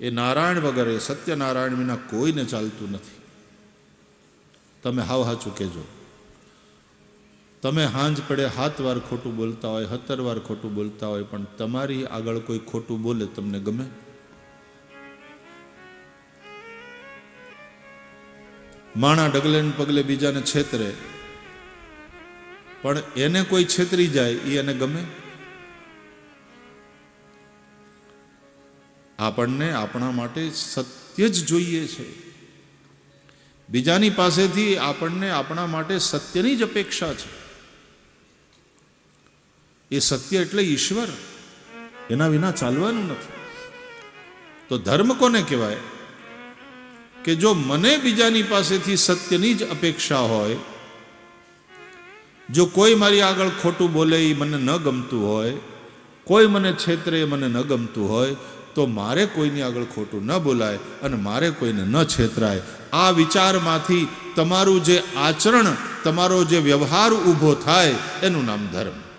એ નારાયણ વગર એ સત્યનારાયણ વિના કોઈને ચાલતું નથી. તમે હાવ હાચું કહેજો. તમે હાંજ પડે હાથ વાર ખોટું બોલતા હોય હતર વાર ખોટું બોલતા હોય, પણ તમારી આગળ કોઈ ખોટું બોલે તમને ગમે? માણા ડગલે ને પગલે બીજાને છેતરે, પણ એને કોઈ છેતરી જાય એ એને ગમે? આપણને આપણા માટે સત્ય જ જોઈએ છે. બીજાની પાસેથી આપણને આપણા માટે સત્યની જ અપેક્ષા છે. એ સત્ય એટલે ઈશ્વર. એના વિના ચાલવાનું નથી. તો ધર્મ કોને કહેવાય? કે જો મને બીજાની પાસેથી સત્યની જ અપેક્ષા હોય, જો કોઈ મારી આગળ ખોટું બોલે એ મને ન ગમતું હોય, કોઈ મને છેતરે મને ન ગમતું હોય તો મારે કોઈની આગળ ખોટું ન બોલાય અને મારે કોઈને ન છેતરાય. આ વિચારમાંથી તમારું જે આચરણ, તમારો જે વ્યવહાર ઊભો થાય, એનું નામ ધર્મ.